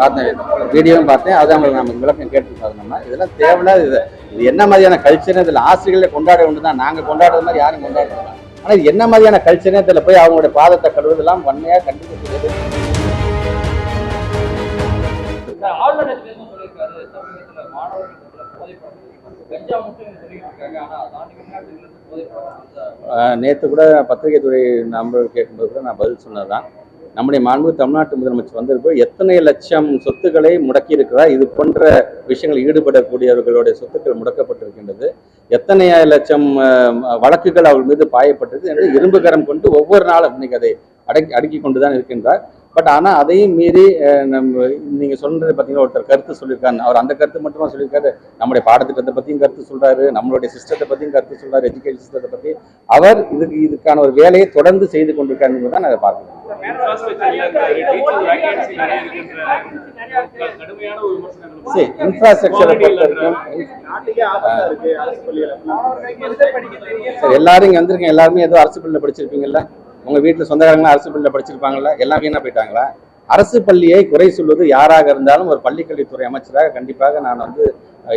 பார்த்தேன். வீடியோவும் பார்த்தேன். அது அவங்களுக்கு நம்ம விளக்கம் கேட்டு நம்ம இதெல்லாம் தேவையில்லாத இது. இது என்ன மாதிரியான கல்ச்சர் இதில் ஆசிரியர்களை கொண்டாட ஒன்று தான் நாங்கள் கொண்டாடுற மாதிரி யாரும் கொண்டாடுறோம் ஆனால் இது என்ன மாதிரியான கல்ச்சர் இதில் போய் அவங்களுடைய பாதத்தை கழுவுறதெல்லாம் வன்மையாக போதைப்பழக்கம் நேற்று கூட பத்திரிகை துறை நண்பர்கள் கேட்கும்போது கூட நான் பதில் சொன்னதுதான். நம்முடைய மாண்பு தமிழ்நாட்டு முதலமைச்சர் வந்திருப்போ எத்தனை லட்சம் சொத்துக்களை முடக்கி இருக்கிறார் இது போன்ற விஷயங்கள் ஈடுபடக்கூடியவர்களுடைய சொத்துக்கள் முடக்கப்பட்டிருக்கின்றது. எத்தனை லட்சம் அஹ், வழக்குகள் அவர் மீது பாயப்பட்டது என்று இரும்பு கரம் கொண்டு ஒவ்வொரு நாளும் இன்னைக்கு அதை அடக்கி அடுக்கி கொண்டு தான் இருக்கின்றார். பட் ஆனால் அதையும் மீறி நம்ம நீங்கள் சொல்றது பார்த்தீங்கன்னா ஒருத்தர் கருத்து சொல்லியிருக்காரு. அவர் அந்த கருத்து மட்டுமா சொல்லியிருக்காரு? நம்முடைய பாடத்திட்டத்தை பற்றியும் கருத்து சொல்றாரு. நம்மளுடைய சிஸ்டத்தை பற்றியும் கருத்து சொல்றாரு. எஜுகேஷன் சிஸ்டத்தை பற்றி அவர் இதுக்கு இதுக்கான ஒரு வேலையை தொடர்ந்து செய்து கொண்டிருக்காரு என்பதை தான் நான் அதை பார்க்கிறேன். சரி இன்ஃப்ராஸ்ட்ரக்சரை பொறுத்த வரைக்கும் எல்லாரும் இங்க வந்திருக்கீங்க. எல்லாருமே ஏதோ அரசு பள்ளியில் படிச்சிருப்பீங்கல்ல? உங்கள் வீட்டில் சொந்தக்காரங்க அரசு பள்ளியில் படிச்சிருப்பாங்களா எல்லாம் வீணாக போயிட்டாங்களா அரசு பள்ளியை குறை சொல்வது யாராக இருந்தாலும் ஒரு பள்ளிக்கல்வித்துறை அமைச்சராக கண்டிப்பாக நான் வந்து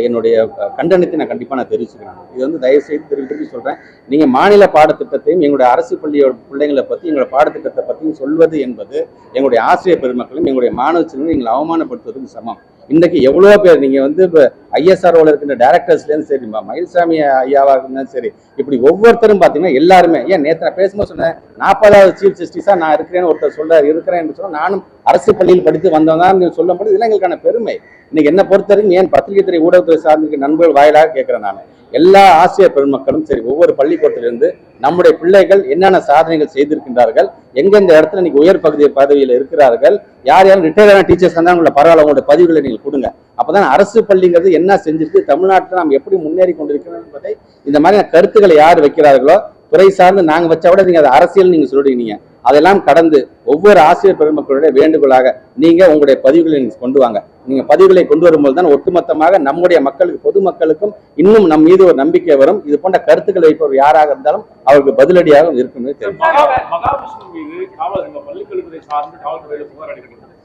என்னுடைய கண்டனத்தை நான் கண்டிப்பாக நான் தெரிவிச்சுக்கிறேன். இது வந்து தயவு செய்து திரும்பி சொல்கிறேன் நீங்கள் மாநில பாடத்திட்டத்தையும் எங்களுடைய அரசு பள்ளியோட பிள்ளைங்களை பற்றி எங்களுடைய பாடத்திட்டத்தை பற்றியும் சொல்வது என்பது எங்களுடைய ஆசிரியர் பெருமக்களும் எங்களுடைய மாணவ செல்வங்களும் எங்களை அவமானப்படுத்துவதற்கு சமம். இன்றைக்கு எவ்வளோ பேர் நீங்கள் வந்து இப்போ ஐஎஸ்ஆர்ஓவில் இருக்கின்ற டேரக்டர்ஸ்லேருந்து சரி மயில்சாமி ஐயாவாக இருந்தாலும் சரி இப்படி ஒவ்வொருத்தரும் பார்த்தீங்கன்னா எல்லாருமே ஏன் நேற்று நான் பேசும்போது சொன்னேன் நாற்பதாவது சீஃப் ஜஸ்டிஸாக நான் இருக்கிறேன்னு ஒருத்தர் சொல்கிறார் இருக்கிறேன் என்று சொன்னால் நானும் அரசு பள்ளியில் படித்து வந்தவங்க சொல்லும்போது இதெல்லாம் எங்களுக்கான பெருமை. இன்னைக்கு என்ன பொறுத்தவரைக்கும் ஏன் பத்திரிகை துறை ஊடகத்துறை சார்ந்திருக்க நண்பர்கள் வாயிலாக கேட்குறேன் நான். எல்லா ஆசிரியர் பெருமக்களும் சரி ஒவ்வொரு பள்ளிக்கூடத்திலிருந்து நம்முடைய பிள்ளைகள் என்னென்ன சாதனைகள் செய்திருக்கின்றார்கள் எங்கெந்த இடத்துல இன்னைக்கு உயர் பகுதி பதவியில் இருக்கிறார்கள் யார் யாரும் ரிட்டையர்டான டீச்சர்ஸ் இருந்தால் உங்களை பரவாயில்ல உங்களுடைய பதிவுகளை நீங்கள் கொடுங்க. அப்பதான் அரசு பள்ளிங்கிறது என்ன செஞ்சிருக்கு தமிழ்நாட்டில் நாம் எப்படி முன்னேறி கொண்டிருக்கிறோம் என்பதை இந்த மாதிரி கருத்துக்களை யார் வைக்கிறார்களோ துறை சார்ந்து நாங்க வச்சா கூட நீங்க அதை அரசியல் நீங்க சொல்றீங்க அதெல்லாம் கடந்து ஒவ்வொரு ஆசிரியர் பெருமக்களுடைய வேண்டுகோளாக நீங்க உங்களுடைய பதிவுகளை நீங்கள் கொண்டு வாங்க. நீங்க பதிவுகளை கொண்டு வரும்போது தான் ஒட்டுமொத்தமாக நம்முடைய மக்களுக்கு பொதுமக்களுக்கும் இன்னும் நம் மீது ஒரு நம்பிக்கை வரும். இது போன்ற கருத்துக்களை வைப்பவர் யாராக இருந்தாலும் அவருக்கு பதிலடியாக இருக்கும் தெரியும்.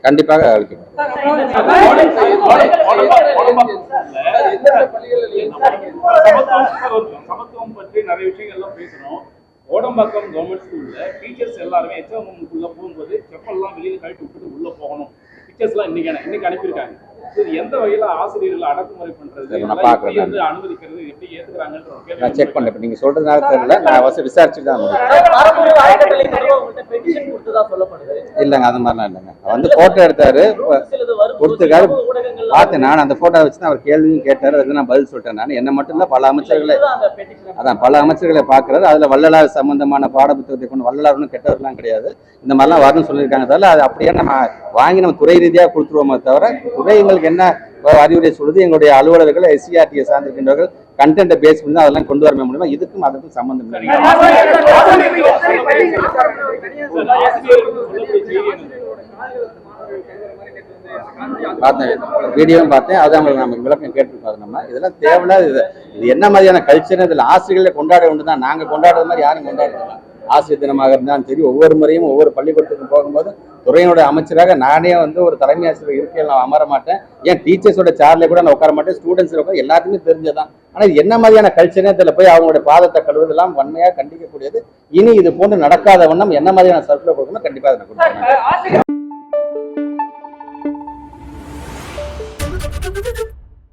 கண்டிப்பாக சமத்துவம் சமத்துவம் பற்றி நிறைய விஷயங்கள்லாம் பேசணும் ஓடம்பாக்கம் கவர்மெண்ட் ஸ்கூல்ல டீச்சர்ஸ் எல்லாருமே எச்எம் ரூமுக்குள்ள போகும்போது செப்பல்லாம் வெளியில கழட்டி விட்டுட்டு உள்ள போகணும் டீச்சர்ஸ்லாம் இன்னைக்கு இன்னைக்கு அனுப்பியிருக்காங்க இது எந்த வகையில ஆசிரியர்கள் அடக்குமுறை பண்றது அனுமதிக்கிறது நான் செக் இப்ப நீங்க சொல்றதுனால தெரியல. நான் வசதி விசாரிச்சுட்டு தான் இல்லைங்க அது மாதிரிலாம் இல்லைங்க. வந்து போட்டோ எடுத்தாரு. கொடுத்துருக்காரு. பார்த்தேன். நான் அந்த போட்டோ வச்சு தான் அவர் கேள்வியும் கேட்டாரு. அதுக்கு நான் பதில் சொல்லிட்டேன். நான் என்ன மட்டும் இல்ல பல அமைச்சர்களை அதான் பல அமைச்சர்களை பார்க்கறாரு. அதுல வள்ளலார் சம்பந்தமான பாடப்புத்தகத்தை கொண்டு வள்ளலார் ஒன்றும் கெட்டவர்லாம் கிடையாது. இந்த மாதிரிலாம் வரணும்னு சொல்லியிருக்காங்க தவிர அது அப்படியே நம்ம வாங்கி நம்ம துறை ரீதியாக கொடுத்துருவோமே தவிர துறை எங்களுக்கு என்ன அறிவுரை சொல்லுது? எங்களுடைய அலுவலர்கள் எஸ்சிஆர்டியை சார்ந்திருக்கின்றவர்கள் கண்டென்ட்டை பேஸ் பண்ணி அதெல்லாம் கொண்டு வர முடியுமா இதுக்கும் அதுக்கும் சம்பந்தம் இல்லை பார்த்தேன் வீடியோவும் பார்த்தேன் அது அவங்களுக்கு நம்ம விளக்கம் கேட்டிருக்கோம் நம்ம இதெல்லாம் தேவையில்லாத இது இது என்ன மாதிரியான கல்ச்சர் இதில் ஆசிரியர்களை கொண்டாட ஒன்று தான் நாங்கள் கொண்டாடுறது மாதிரி யாரும் கொண்டாடுறதில்ல ஆசிரியர் தினமாக இருந்தாலும் சரி ஒவ்வொரு முறையும் ஒவ்வொரு பள்ளிக்கூடத்துக்கு போகும்போது துறையினுடைய அமைச்சராக நானே வந்து ஒரு தலைமை ஆசிரியர் இருக்கையில் நான் அமர மாட்டேன். ஏன் டீச்சர்ஸோட சேர்ல கூட நான் உட்கார மாட்டேன். ஸ்டூடெண்ட்ஸ் உட்கார எல்லாத்துக்குமே தெரிஞ்சதான் ஆனால் இது என்ன மாதிரியான கல்ச்சரே இதில் போய் அவங்களுடைய பாதத்தை கழுவுதெல்லாம் வன்மையாக கண்டிக்கக்கூடியது. இனி இது போன்று நடக்காத வண்ணம் என்ன மாதிரியான சர்க்குலர் கொடுக்கணும் கண்டிப்பாக அதை கொடுக்கணும் Thank you.